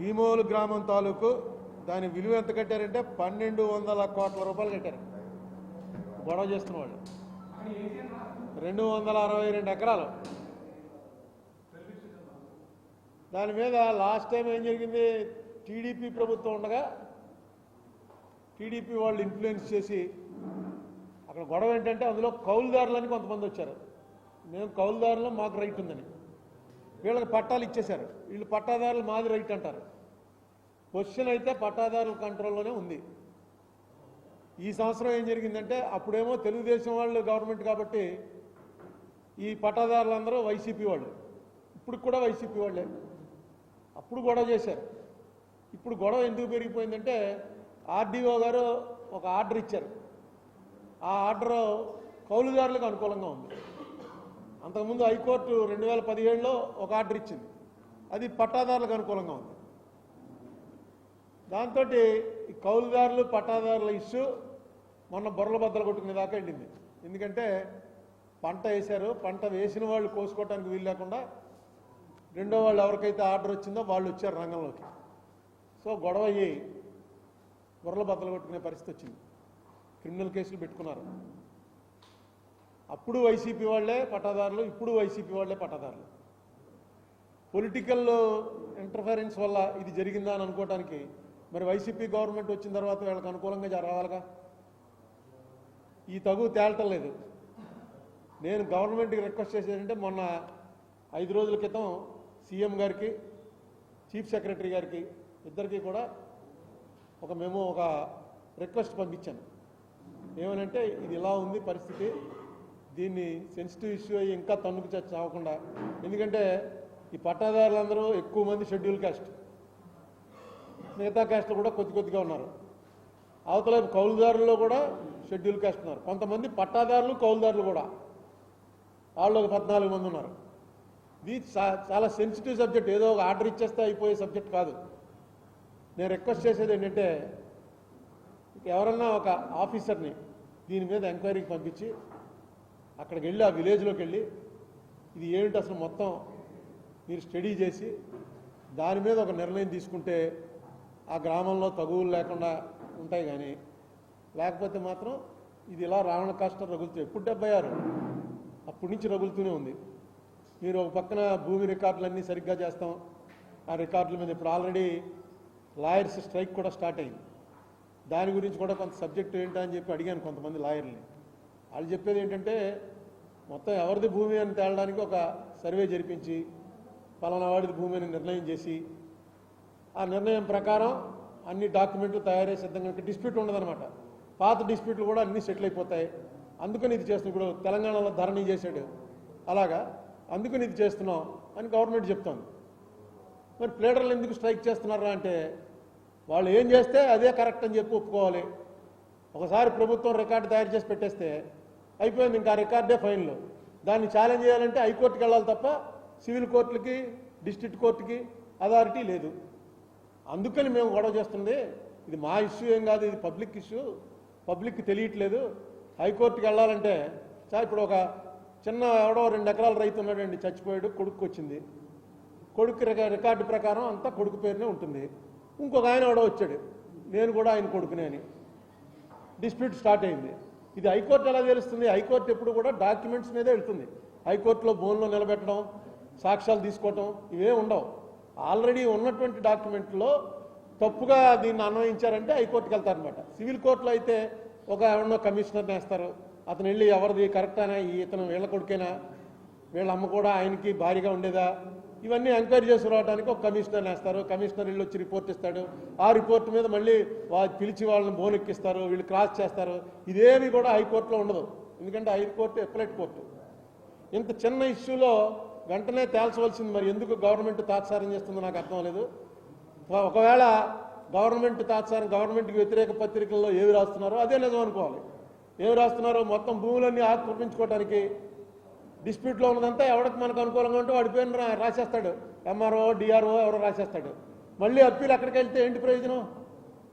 భీమోలు గ్రామం తాలూకు దాని విలువ ఎంత కట్టారంటే పన్నెండు వందల కోట్ల రూపాయలు కట్టారు. గొడవ చేస్తున్న వాళ్ళు రెండు వందల అరవై రెండు ఎకరాలు. దాని మీద లాస్ట్ టైం ఏం జరిగింది? టీడీపీ ప్రభుత్వం ఉండగా టీడీపీ వాళ్ళు ఇన్ఫ్లుయెన్స్ చేసి అక్కడ గొడవ ఏంటంటే అందులో కౌలుదారులని కొంతమంది వచ్చారు. మేము కౌలుదారులు మాకు రైట్ ఉందని. వీళ్ళకి పట్టాలు ఇచ్చేశారు. వీళ్ళు పట్టాదారులు మాది రైట్ అంటారు. క్వశ్చన్ అయితే పట్టాదారుల కంట్రోల్లోనే ఉంది. ఈ సంవత్సరం ఏం జరిగిందంటే అప్పుడేమో తెలుగుదేశం వాళ్ళు గవర్నమెంట్ కాబట్టి ఈ పట్టాదారులందరూ వైసీపీ వాళ్ళు. ఇప్పుడు కూడా వైసీపీ వాళ్ళే. అప్పుడు గొడవ చేశారు. ఇప్పుడు గొడవ ఎందుకు పెరిగిపోయిందంటే ఆర్డీఓ గారు ఒక ఆర్డర్ ఇచ్చారు. ఆ ఆర్డర్ కౌలుదారులకు అనుకూలంగా ఉంది. అంతకుముందు హైకోర్టు రెండు వేల పదిహేడులో ఒక ఆర్డర్ ఇచ్చింది. అది పట్టాదారులకు అనుకూలంగా ఉంది. దాంతో ఈ కౌలుదారులు పట్టాదారుల ఇష్యూ మొన్న బొర్రల బద్దలు కొట్టుకునే దాకా వెళ్ళింది ఎందుకంటే పంట వేశారు పంట వేసిన వాళ్ళు కోసుకోవటానికి వీలు లేకుండా రెండో వాళ్ళు ఎవరికైతే ఆర్డర్ వచ్చిందో వాళ్ళు వచ్చారు రంగంలోకి. సో గొడవ అయ్యి బొర్రల బద్దలు కొట్టుకునే పరిస్థితి వచ్చింది. క్రిమినల్ కేసులు పెట్టుకున్నారు. అప్పుడు వైసీపీ వాళ్ళే పట్టాదారులు ఇప్పుడు వైసీపీ వాళ్ళే పట్టాదారులు పొలిటికల్ ఇంటర్ఫరెన్స్ వల్ల ఇది జరిగిందా అని అనుకోవడానికి మరి వైసీపీ గవర్నమెంట్ వచ్చిన తర్వాత వీళ్ళకి అనుకూలంగా జరగాలిగా ఈ తగు తేలటం లేదు. నేను గవర్నమెంట్కి రిక్వెస్ట్ చేసేదంటే మొన్న ఐదు రోజుల క్రితం సీఎం గారికి చీఫ్ సెక్రటరీ గారికి ఇద్దరికి కూడా ఒక మేము ఒక రిక్వెస్ట్ పంపించాను. ఏమనంటే ఇది ఇలా ఉంది పరిస్థితి దీన్ని సెన్సిటివ్ ఇష్యూ అయ్యి ఇంకా తన్నుకు చచ్చి ఎందుకంటే ఈ పట్టాదారులందరూ ఎక్కువ మంది షెడ్యూల్ కాస్ట్ మిగతా కాస్ట్లు కూడా కొద్ది కొద్దిగా ఉన్నారు. అవతల కౌలుదారుల్లో కూడా షెడ్యూల్ కాస్ట్ ఉన్నారు. కొంతమంది పట్టాదారులు కౌలుదారులు కూడా. వాళ్ళు ఒక పద్నాలుగు మంది ఉన్నారు. ఇది చాలా సెన్సిటివ్ సబ్జెక్ట్ ఏదో ఒక ఆర్డర్ ఇచ్చేస్తే అయిపోయే సబ్జెక్ట్ కాదు. నేను రిక్వెస్ట్ చేసేది ఏంటంటే ఎవరన్నా ఒక ఆఫీసర్ని దీని మీద ఎంక్వైరీకి పంపించి అక్కడికి వెళ్ళి ఆ విలేజ్లోకి వెళ్ళి ఇది ఏమిటి అసలు మొత్తం మీరు స్టడీ చేసి దాని మీద ఒక నిర్ణయం తీసుకుంటే ఆ గ్రామంలో తగువులు లేకుండా ఉంటాయి కానీ లేకపోతే మాత్రం ఇది ఇలా రావణ కష్టం రగులుతుంది ఎప్పుడు డెబ్బై ఆరు? అప్పటి నుంచి రగులుతూనే ఉంది. మీరు ఒక పక్కన భూమి రికార్డులన్నీ సరిగ్గా చేస్తాం. ఆ రికార్డుల మీద ఇప్పుడు ఆల్రెడీ లాయర్స్ స్ట్రైక్ కూడా స్టార్ట్ అయింది. దాని గురించి కూడా కొంత సబ్జెక్ట్ ఏంటని అని చెప్పి అడిగాను కొంతమంది లాయర్ని వాళ్ళు చెప్పేది ఏంటంటే మొత్తం ఎవరిది భూమి అని తేలడానికి ఒక సర్వే జరిపించి పలానా వాడిది భూమి అని నిర్ణయం చేసి ఆ నిర్ణయం ప్రకారం అన్ని డాక్యుమెంట్లు తయారై సిద్ధంగా డిస్ప్యూట్ ఉండదన్నమాట. పాత డిస్ప్యూట్లు కూడా అన్నీ సెటిల్ అయిపోతాయి. అందుకని ఇది చేస్తున్నాం. ఇప్పుడు తెలంగాణలో ధరణి చేశాడు. అలాగా? అందుకని ఇది చేస్తున్నాం అని గవర్నమెంట్ చెప్తోంది. మరి ప్లేడర్లు ఎందుకు స్ట్రైక్ చేస్తున్నారా అంటే వాళ్ళు ఏం చేస్తే అదే కరెక్ట్ అని చెప్పి ఒప్పుకోవాలి. ఒకసారి ప్రభుత్వం రికార్డు తయారు చేసి పెట్టేస్తే అయిపోయింది ఇంకా రికార్డే ఫైన్లు. దాన్ని ఛాలెంజ్ చేయాలంటే హైకోర్టుకి వెళ్ళాలి తప్ప సివిల్ కోర్టులకి డిస్ట్రిక్ట్ కోర్టుకి అథారిటీ లేదు. అందుకని మేము గొడవ చేస్తుంది. ఇది మా ఇష్యూ ఏం కాదు ఇది పబ్లిక్ ఇష్యూ పబ్లిక్కి తెలియట్లేదు. హైకోర్టుకి వెళ్ళాలంటే సార్ ఇప్పుడు ఒక చిన్న ఎవడో రెండు ఎకరాల రైతు ఉన్నాడండి చచ్చిపోయాడు కొడుకు వచ్చింది. కొడుకు రికార్డు ప్రకారం అంతా కొడుకు పేరునే ఉంటుంది. ఇంకొక ఆయన ఎవడో వచ్చాడు. నేను కూడా ఆయన కొడుకునే అని. డిస్ప్యూట్ స్టార్ట్ అయింది. ఇది హైకోర్టు ఎలా తెలుస్తుంది హైకోర్టు ఎప్పుడు కూడా డాక్యుమెంట్స్ మీదే వెళ్తుంది. హైకోర్టులో బోన్లో నిలబెట్టడం సాక్ష్యాలు తీసుకోవటం ఇవే ఉండవు. ఆల్రెడీ ఉన్నటువంటి డాక్యుమెంట్లో తప్పుగా దీన్ని అన్వయించారంటే హైకోర్టుకి వెళ్తారనమాట సివిల్ కోర్టులో అయితే ఒక ఎవరినో కమిషనర్ని వేస్తారు. అతను వెళ్ళి ఎవరిది కరెక్ట్ అయినా ఈ ఇతను వీళ్ళ కొడుకైనా? వీళ్ళ అమ్మ కూడా ఆయనకి భారీగా ఉండేదా? ఇవన్నీ ఎంక్వైరీ చేసి రావడానికి ఒక కమిషనర్ వేస్తారు. కమిషనర్ వీళ్ళు వచ్చి రిపోర్ట్ ఇస్తాడు. ఆ రిపోర్ట్ మీద మళ్ళీ వాళ్ళు పిలిచి వాళ్ళని బోనెక్కిస్తారు. వీళ్ళు క్రాస్ చేస్తారు. ఇదేమి కూడా హైకోర్టులో ఉండదు. ఎందుకంటే హైకోర్టు ఎప్పలెట్ కోర్టు. ఇంత చిన్న ఇష్యూలో వెంటనే తేల్చవలసింది మరి ఎందుకు గవర్నమెంట్ తాత్సారం చేస్తుందో నాకు అర్థం లేదు ఒకవేళ గవర్నమెంట్ తాత్సారం గవర్నమెంట్కి వ్యతిరేక పత్రికల్లో ఏవి రాస్తున్నారో అదే నిజం అనుకోవాలి. ఏమి రాస్తున్నారో మొత్తం భూములన్నీ ఆక్రమించుకోవడానికి డిస్ప్యూట్లో ఉన్నదంతా ఎవరికి మనకు అనుకూలంగా ఉంటే వాడి పేరు రాసేస్తాడు. ఎంఆర్ఓ డిఆర్ఓ ఎవరో రాసేస్తాడు. మళ్ళీ అప్పీల్ అక్కడికి వెళ్తే ఏంటి ప్రయోజనం?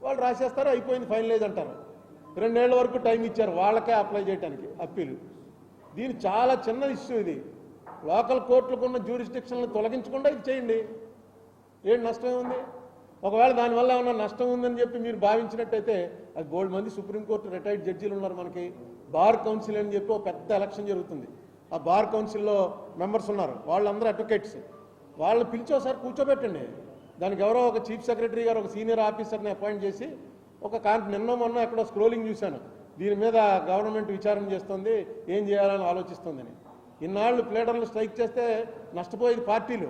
వాళ్ళు రాసేస్తారు అయిపోయింది ఫైనలైజ్ అంటారు. రెండేళ్ళ వరకు టైం ఇచ్చారు వాళ్ళకే అప్లై చేయడానికి అప్పీలు. దీని చాలా చిన్న ఇష్యూ ఇది. లోకల్ కోర్టులకు ఉన్న జ్యూరిస్టిక్షన్లు తొలగించకుండా ఇది చేయండి. ఏం నష్టం ఉంది ఒకవేళ దానివల్ల ఏమైనా నష్టం ఉందని చెప్పి మీరు భావించినట్టయితే అది గోల్డ్ మంది సుప్రీంకోర్టు రిటైర్డ్ జడ్జీలు ఉన్నారు మనకి. బార్ కౌన్సిల్ అని చెప్పి ఒక పెద్ద ఎలక్షన్ జరుగుతుంది. ఆ బార్ కౌన్సిల్లో మెంబర్స్ ఉన్నారు. వాళ్ళందరూ అడ్వకేట్స్. వాళ్ళని పిలిచి ఒకసారి కూర్చోబెట్టండి. దానికి ఎవరో ఒక చీఫ్ సెక్రటరీ గారు ఒక సీనియర్ ఆఫీసర్ని అపాయింట్ చేసి ఒక కాన్ నిన్న మొన్న ఎక్కడో స్క్రోలింగ్ చూశాను. దీని మీద గవర్నమెంట్ విచారణ చేస్తుంది. ఏం చేయాలని ఆలోచిస్తుందని ఇన్నాళ్ళు ప్లేడర్లు స్ట్రైక్ చేస్తే నష్టపోయేది పార్టీలు.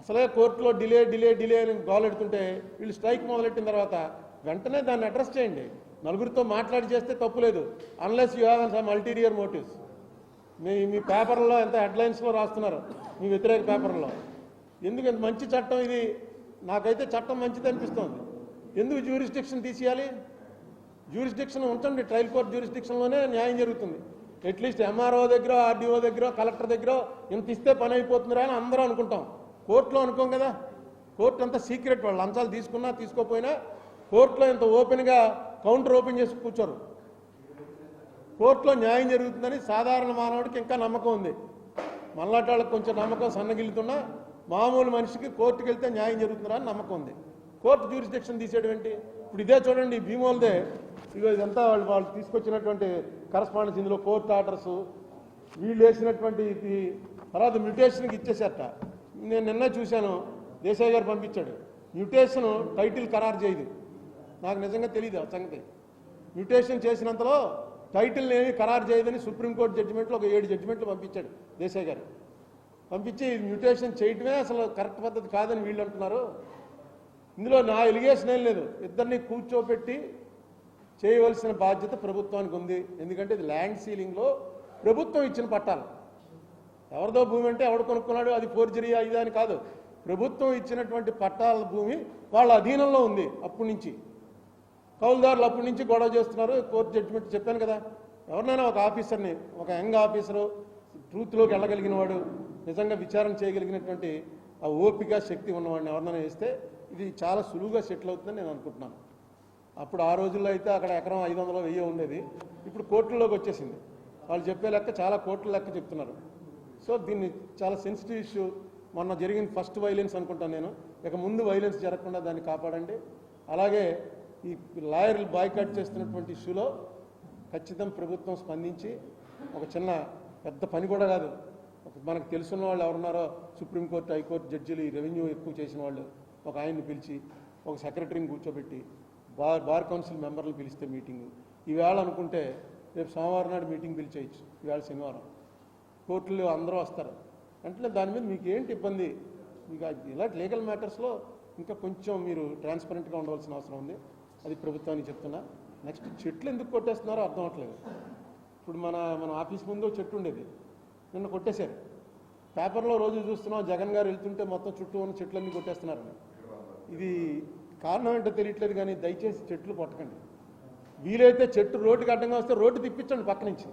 అసలే కోర్టులో డిలే డిలే డిలే అని గోలెడుతుంటే వీళ్ళు స్ట్రైక్ మొదలెట్టిన తర్వాత వెంటనే దాన్ని అడ్రస్ చేయండి. నలుగురితో మాట్లాడి చేస్తే తప్పులేదు unless you have some ulterior motives మీ మీ పేపర్లో ఎంత హెడ్లైన్స్లో రాస్తున్నారు? మీ వ్యతిరేక పేపర్లో. ఎందుకు ఎంత మంచి చట్టం ఇది? నాకైతే చట్టం మంచిది అనిపిస్తోంది. ఎందుకు జ్యూరిస్డిక్షన్ తీసేయాలి? జ్యూరిస్డిక్షన్ ఉంచండి. ట్రయల్ కోర్ట్ జ్యూరిస్డిక్షన్లోనే న్యాయం జరుగుతుంది. అట్లీస్ట్ ఎంఆర్ఓ దగ్గర ఆర్డీఓ దగ్గర కలెక్టర్ దగ్గర ఇంత ఇస్తే పని అయిపోతుందిరా అని అందరూ అనుకుంటాం. కోర్టులో అనుకోం కదా. కోర్టు అంతా సీక్రెట్ వాళ్ళు లంచాలు తీసుకున్నా తీసుకోపోయినా కోర్టులో ఇంత ఓపెన్గా కౌంటర్ ఓపెన్ చేసి కూర్చోరు. కోర్టులో న్యాయం జరుగుతుందని సాధారణ మానవుడికి ఇంకా నమ్మకం ఉంది. మళ్ళాటి వాళ్ళకి కొంచెం నమ్మకం సన్నగిల్లుతున్నా మామూలు మనిషికి కోర్టుకి వెళ్తే న్యాయం జరుగుతుందా అని నమ్మకం ఉంది. కోర్టు జ్యూరిస్డిక్షన్ తీసేయడం ఏంటి? ఇప్పుడు ఇదే చూడండి భీమోల్దే. ఇగో ఇదంతా వాళ్ళు వాళ్ళు తీసుకొచ్చినటువంటి కరస్పాండెన్స్ ఇందులో కోర్టు ఆర్డర్స్ వీళ్ళు వేసినటువంటి ఇది తర్వాత మ్యూటేషన్కి ఇచ్చేసేట నేను నిన్న చూశాను. దేశాయ్ గారు పంపించాడు. మ్యూటేషన్ టైటిల్ ఖరారు చేయదు. నాకు నిజంగా తెలియదు ఆ సంగతి. మ్యూటేషన్ చేసినంతలో టైటిల్ ఏమి ఖరారు చేయదని సుప్రీంకోర్టు జడ్జిమెంట్లో ఒక ఏడు జడ్జిమెంట్లు పంపించాడు దేశాయ్ గారు. పంపించి మ్యూటేషన్ చేయటమే అసలు కరెక్ట్ పద్ధతి కాదని వీళ్ళు అంటున్నారు. ఇందులో నా ఎలిగేషన్ ఏం లేదు. ఇద్దరిని కూర్చోపెట్టి చేయవలసిన బాధ్యత ప్రభుత్వానికి ఉంది. ఎందుకంటే ఇది ల్యాండ్ సీలింగ్లో ప్రభుత్వం ఇచ్చిన పట్టాలు. ఎవరిదో భూమి అంటే ఎవడు కొనుక్కున్నాడు అది ఫోర్జరీ ఇదా అని కాదు. ప్రభుత్వం ఇచ్చినటువంటి పట్టాల భూమి వాళ్ళ అధీనంలో ఉంది అప్పటి నుంచి. కౌలుదారులు అప్పటి నుంచి గొడవ చేస్తున్నారు. కోర్టు జడ్జిమెంట్ చెప్పాను కదా. ఎవరినైనా ఒక ఆఫీసర్ని ఒక యంగ్ ఆఫీసరు ట్రూత్లోకి వెళ్ళగలిగిన వాడు నిజంగా విచారణ చేయగలిగినటువంటి ఆ ఓపిక శక్తి ఉన్నవాడిని ఎవరినైనా వేస్తే ఇది చాలా సులువుగా సెటిల్ అవుతుందని నేను అనుకుంటున్నాను. అప్పుడు ఆ రోజుల్లో అయితే అక్కడ ఎకరం ఐదు వందలు వెయ్యి ఉండేది. ఇప్పుడు కోర్టుల్లోకి వచ్చేసింది. వాళ్ళు చెప్పే లెక్క చాలా కోట్ల లెక్క చెప్తున్నారు. సో దీన్ని చాలా సెన్సిటివ్ ఇష్యూ మొన్న జరిగిన ఫస్ట్ వైలెన్స్ అనుకుంటాను నేను. ఇక ముందు వైలెన్స్ జరగకుండా దాన్ని కాపాడండి. అలాగే ఈ లాయర్లు బాయ్కాట్ చేస్తున్నటువంటి ఇష్యూలో ఖచ్చితం ప్రభుత్వం స్పందించి ఒక చిన్న పెద్ద పని కూడా కాదు. మనకు తెలుసున్న వాళ్ళు ఎవరున్నారో సుప్రీంకోర్టు హైకోర్టు జడ్జిలు ఈ రెవెన్యూ ఎక్కువ చేసిన వాళ్ళు ఒక ఆయన్ని పిలిచి ఒక సెక్రటరీని కూర్చోబెట్టి బార్ బార్ కౌన్సిల్ మెంబర్లు పిలిస్తే మీటింగు. ఈవేళ అనుకుంటే రేపు సోమవారం నాడు మీటింగ్ పిలిచేయచ్చు ఈవేళ శనివారం. కోర్టులు అందరూ వస్తారు. అంటే దాని మీద మీకు ఏంటి ఇబ్బంది? మీకు ఇలాంటి లీగల్ మ్యాటర్స్లో ఇంకా కొంచెం మీరు ట్రాన్స్పరెంట్గా ఉండవలసిన అవసరం ఉంది. అది ప్రభుత్వానికి చెప్తున్నా. నెక్స్ట్ చెట్లు ఎందుకు కొట్టేస్తున్నారో అర్థం అవట్లేదు. ఇప్పుడు మన మన ఆఫీస్ ముందు చెట్టు ఉండేది. నిన్న కొట్టేశారు. పేపర్లో రోజు చూస్తున్నాం జగన్ గారు వెళ్తుంటే మొత్తం చుట్టూ ఉన్న చెట్లన్నీ కొట్టేస్తున్నారని. ఇది కారణం ఏంటో తెలియట్లేదు కానీ దయచేసి చెట్లు కొట్టకండి. వీలైతే చెట్టు రోడ్డుకి అడ్డంగా వస్తే రోడ్డు తిప్పించండి పక్క నుంచి.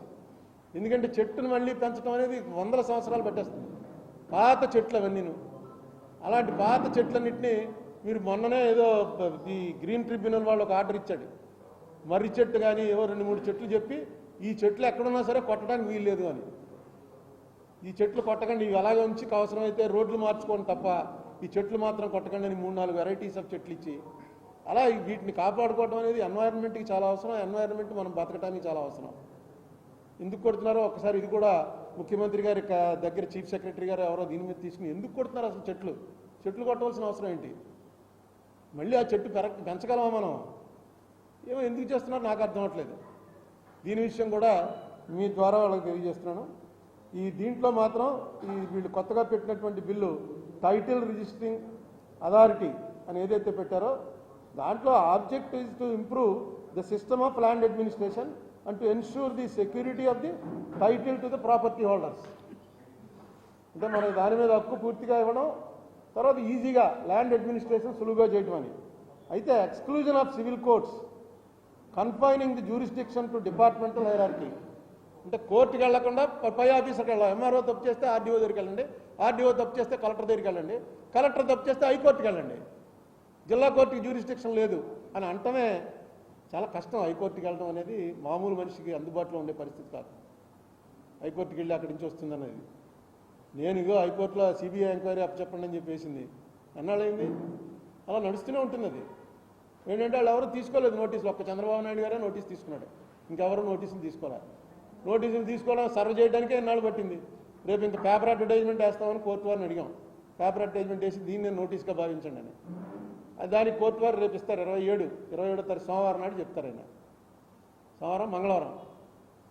ఎందుకంటే చెట్టును మళ్ళీ పెంచడం అనేది వందల సంవత్సరాలు పట్టేస్తుంది. పాత చెట్లు అవన్నీను. అలాంటి పాత చెట్లన్నింటినీ మీరు మొన్ననే ఏదో ఈ గ్రీన్ ట్రిబ్యునల్ వాళ్ళు ఒక ఆర్డర్ ఇచ్చాడు. మర్రి చెట్టు కానీ ఏవో రెండు మూడు చెట్లు చెప్పి ఈ చెట్లు ఎక్కడున్నా సరే కొట్టడానికి వీలు లేదు అని. ఈ చెట్లు కొట్టకండి ఇవి అలాగే ఉంచి అవసరమైతే రోడ్లు మార్చుకోండి తప్ప ఈ చెట్లు మాత్రం కొట్టకండి అని మూడు నాలుగు వెరైటీస్ ఆఫ్ చెట్లు ఇచ్చి అలా వీటిని కాపాడుకోవడం అనేది ఎన్వైరన్మెంట్కి చాలా అవసరం ఎన్వైరన్మెంట్ మనం బతకడానికి చాలా అవసరం. ఎందుకు కొడుతున్నారో ఒకసారి ఇది కూడా ముఖ్యమంత్రి గారి దగ్గర చీఫ్ సెక్రటరీ గారు ఎవరో దీని మీద తీసుకుని ఎందుకు కొడుతున్నారు అసలు చెట్లు? చెట్లు కొట్టవలసిన అవసరం ఏంటి? మళ్ళీ ఆ చెట్టు పెర పెంచగలమా మనం? ఏమో ఎందుకు చేస్తున్నారు? నాకు అర్థం అవ్వట్లేదు దీని విషయం కూడా మీ ద్వారా వాళ్ళకి తెలియజేస్తున్నాను. ఈ దీంట్లో మాత్రం ఈ వీళ్ళు కొత్తగా పెట్టినటువంటి బిల్లు టైటిల్ రిజిస్టరింగ్ అథారిటీ అని ఏదైతే పెట్టారో దాంట్లో object is to improve the system of land administration and to ensure the security of the title to the property holders. అంటే మనకి దాని మీద హక్కు పూర్తిగా ఇవ్వడం తర్వాత ఈజీగా ల్యాండ్ అడ్మినిస్ట్రేషన్ సులువుగా చేయటం అని. అయితే exclusion of civil courts confining the jurisdiction to departmental hierarchy అంటే కోర్టుకి వెళ్ళకుండా పై ఆఫీసర్కి వెళ్ళాలి. ఎంఆర్ఓ తప్పు చేస్తే ఆర్డీఓ దగ్గరికి వెళ్ళండి. ఆర్డీఓ తప్పు చేస్తే కలెక్టర్ దగ్గరికి వెళ్ళండి. కలెక్టర్ తప్పు చేస్తే హైకోర్టుకి వెళ్ళండి. జిల్లా కోర్టుకి జ్యూరిస్డిక్షన్ లేదు అని అంటమే చాలా కష్టం. హైకోర్టుకి వెళ్ళడం అనేది మామూలు మనిషికి అందుబాటులో ఉండే పరిస్థితి కాదు. హైకోర్టుకి వెళ్ళి అక్కడి నుంచి వస్తుందనేది. నేను ఇగో హైకోర్టులో సిబిఐ ఎంక్వైరీ అప్ప చెప్పండి అని చెప్పేసింది. ఎన్నాళ్ళైంది అలా నడుస్తూనే ఉంటుంది అది ఏంటంటే వాళ్ళు ఎవరు తీసుకోలేదు నోటీసులు. ఒక్క చంద్రబాబు నాయుడు గారే నోటీస్ తీసుకున్నాడు. ఇంకెవరు నోటీసులు తీసుకోలేదు నోటీసులు తీసుకోవడం సర్వ్ చేయడానికే ఎన్నాళ్ళు పట్టింది. రేపు ఇంత పేపర్ అడ్వర్టైజ్మెంట్ వేస్తామని కోర్టు వారిని అడిగాం. పేపర్ అడ్వర్టైజ్మెంట్ వేసి దీన్ని నోటీస్గా భావించండి అని. దానికి కోర్టు వారు రేపు ఇస్తారు. ఇరవై ఏడు. ఇరవై ఏడో తారీఖు సోమవారం నాడు చెప్తారు ఆయన. సోమవారం మంగళవారం.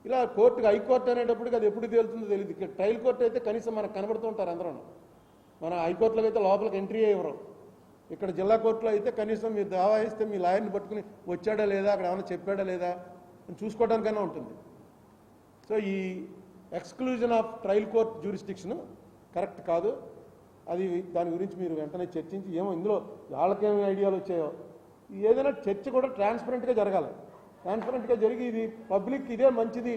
ఇలా కోర్టుకి హైకోర్టు అనేటప్పటికి అది ఎప్పుడు తేలుతుందో తెలియదు ఇక్కడ ట్రయల్ కోర్టు అయితే కనీసం మనకు కనబడుతూ ఉంటారు అందరూ. మన హైకోర్టులో అయితే లోపలికి ఎంట్రీ ఇవ్వరు ఇక్కడ జిల్లా కోర్టులో అయితే కనీసం మీరు దావా ఇస్తే మీ లాయర్ని పట్టుకుని వచ్చాడా లేదా? అక్కడ ఏమైనా చెప్పాడా లేదా? అని చూసుకోవడానికైనా ఉంటుంది. సో ఈ exclusion of trial court jurisdiction correct కాదు. అది దాని గురించి మీరు వెంటనే చర్చించి ఏమో ఇందులో వాళ్ళకేమి ఐడియాలు వచ్చాయో. ఏదైనా చర్చ కూడా ట్రాన్స్పరెంట్గా జరగాలి. ట్రాన్స్పరెంట్గా జరిగి ఇది పబ్లిక్ ఇదే మంచిది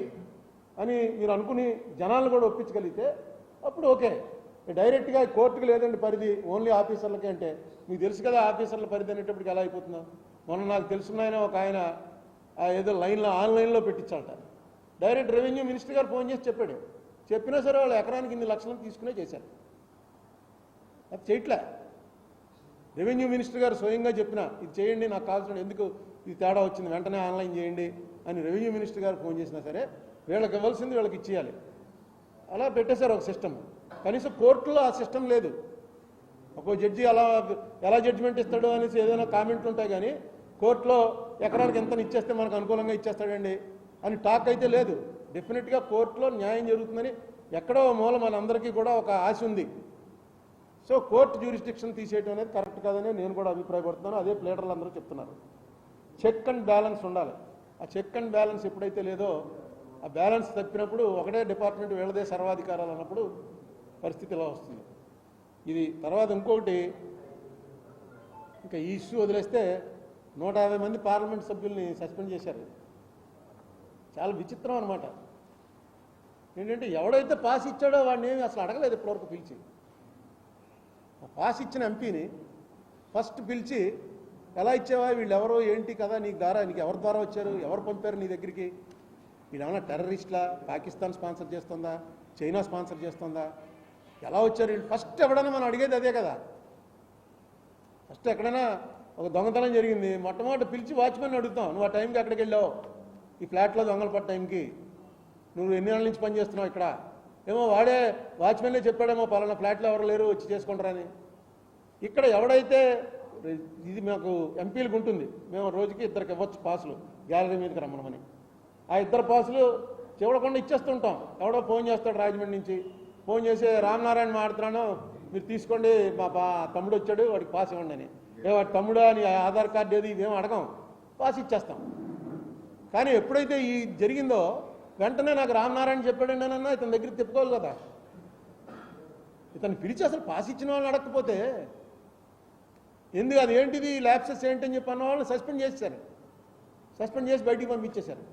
అని మీరు అనుకుని జనాలను కూడా ఒప్పించగలిగితే అప్పుడు ఓకే. డైరెక్ట్గా కోర్టుకు లేదండి పరిధి ఓన్లీ ఆఫీసర్లకే అంటే. మీకు తెలుసు కదా ఆఫీసర్ల పరిధి అనేటప్పటికి ఎలా అయిపోతుందా. మొన్న నాకు తెలుసున్నాయన ఒక ఆయన ఏదో లైన్లో ఆన్లైన్లో పెట్టించాలట డైరెక్ట్ రెవెన్యూ మినిస్టర్ గారు ఫోన్ చేసి చెప్పాడు. చెప్పినా సరే వాళ్ళు ఎకరానికి ఇన్ని లక్షలు తీసుకునే చేశారు. అది చేయట్లే. రెవెన్యూ మినిస్టర్ గారు స్వయంగా చెప్పిన ఇది చేయండి నాకు కావాల్సిన ఎందుకు ఇది తేడా వచ్చింది వెంటనే ఆన్లైన్ చేయండి అని రెవెన్యూ మినిస్టర్ గారు ఫోన్ చేసినా సరే వీళ్ళకి ఇవ్వాల్సింది వీళ్ళకి ఇచ్చేయాలి. అలా పెట్టేశారు ఒక సిస్టమ్. కనీసం కోర్టులో ఆ సిస్టమ్ లేదు. ఒక జడ్జి అలా ఎలా జడ్జిమెంట్ ఇస్తాడు అనేసి ఏదైనా కామెంట్లు ఉంటాయి కానీ కోర్టులో ఎకరానికి ఎంత ఇచ్చేస్తే మనకు అనుకూలంగా ఇచ్చేస్తాడండి అని టాక్ అయితే లేదు. డెఫినెట్గా కోర్టులో న్యాయం జరుగుతుందని ఎక్కడో మూల మనందరికీ కూడా ఒక ఆశ ఉంది. సో కోర్టు జ్యూరిస్డిక్షన్ తీసేయడం అనేది కరెక్ట్ కాదని నేను కూడా అభిప్రాయపడుతున్నాను. అదే ప్లేటర్లు అందరూ చెప్తున్నారు. చెక్ అండ్ బ్యాలెన్స్ ఉండాలి. ఆ చెక్ అండ్ బ్యాలెన్స్ ఎప్పుడైతే లేదో ఆ బ్యాలెన్స్ తప్పినప్పుడు ఒకటే డిపార్ట్మెంట్ వీళ్ళదే సర్వాధికారాలు అన్నప్పుడు పరిస్థితి ఇలా వస్తుంది. ఇది తర్వాత ఇంకొకటి ఇంకా ఈ ఇష్యూ వదిలేస్తే నూట యాభై మంది పార్లమెంట్ సభ్యుల్ని సస్పెండ్ చేశారు. చాలా విచిత్రం అనమాట ఏంటంటే ఎవడైతే పాస్ ఇచ్చాడో వాడిని ఏమి అసలు అడగలేదు ఇప్పటివరకు పిలిచి. ఆ పాస్ ఇచ్చిన ఎంపీని ఫస్ట్ పిలిచి ఎలా ఇచ్చావా? వీళ్ళు ఎవరో ఏంటి కదా నీకు ద్వారా? నీకు ఎవరి ద్వారా వచ్చారు? ఎవరు పంపారు నీ దగ్గరికి? వీళ్ళేమన్నా టెర్రరిస్ట్లా? పాకిస్తాన్ స్పాన్సర్ చేస్తుందా? చైనా స్పాన్సర్ చేస్తుందా? ఎలా వచ్చారు వీళ్ళు? ఫస్ట్ ఎవడైనా మనం అడిగేది అదే కదా. ఫస్ట్ ఎక్కడైనా ఒక దొంగతనం జరిగింది. మొట్టమొదటి పిలిచి వాచ్మెన్ అడుగుతాం. నువ్వు ఆ టైంకి ఎక్కడికి వెళ్ళావు? ఈ ఫ్లాట్లో దొంగలు పడ్డ టైంకి. నువ్వు ఎన్ని నెలల నుంచి పనిచేస్తున్నావు ఇక్కడ? ఏమో వాడే వాచ్మెన్లే చెప్పాడేమో పలానా ఫ్లాట్లో ఎవరు లేరు? వచ్చి చేసుకుంటారని ఇక్కడ ఎవడైతే ఇది మాకు ఎంపీలకు ఉంటుంది. మేము రోజుకి ఇద్దరికి ఇవ్వచ్చు పాసులు. గ్యాలరీ మీదకి రమ్మనమని. ఆ ఇద్దరు పాసులు చివడకుండా ఇచ్చేస్తుంటాం. ఎవడో ఫోన్ చేస్తాడు రాజమండ్రి నుంచి. ఫోన్ చేసి రామనారాయణ మాడుతున్నాను మీరు తీసుకోండి. మా బా తమ్ముడు వచ్చాడు. వాడికి పాస్ ఇవ్వండి అని. వాడి తమ్ముడు? అని ఆధార్ కార్డు ఏది? ఇవేం అడగం. పాస్ ఇచ్చేస్తాం. కానీ ఎప్పుడైతే ఈ జరిగిందో వెంటనే నాకు రామనారాయణ చెప్పాడండి అన్న ఇతని దగ్గర తిప్పుకోవాలి కదా. ఇతను పిలిచి అసలు పాస్ ఇచ్చిన వాళ్ళని అడగకపోతే ఎందుకు? అది ఏంటిది? ల్యాబ్సెస్ ఏంటని చెప్పి అన్న వాళ్ళని సస్పెండ్ చేశారు సస్పెండ్ చేసి బయటికి పంపించేశారు.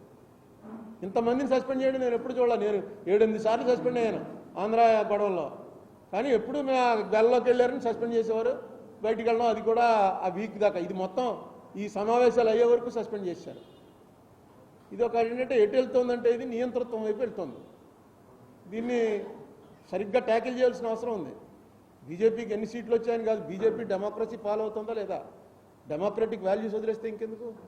ఇంతమందిని సస్పెండ్ చేయడం నేను ఎప్పుడు చూడాలి నేను ఏడెనిమిది సార్లు సస్పెండ్ అయ్యాను ఆంధ్ర గొడవల్లో. కానీ ఎప్పుడు మేము గల్లోకి వెళ్ళారని సస్పెండ్ చేసేవారు. బయటికి వెళ్ళడం అది కూడా ఆ వీక్ దాకా. ఇది మొత్తం ఈ సమావేశాలు అయ్యే వరకు సస్పెండ్ చేశారు ఇది ఒక ఏంటంటే ఎటు వెళ్తుందంటే ఇది నియంతృత్వం వైపు వెళ్తుంది. దీన్ని సరిగ్గా ట్యాకిల్ చేయాల్సిన అవసరం ఉంది. బీజేపీకి ఎన్ని సీట్లు వచ్చాయని కాదు. బీజేపీ డెమోక్రసీ ఫాలో అవుతుందా లేదా? డెమోక్రటిక్ వాల్యూస్ వదిలేస్తే ఇంకెందుకు?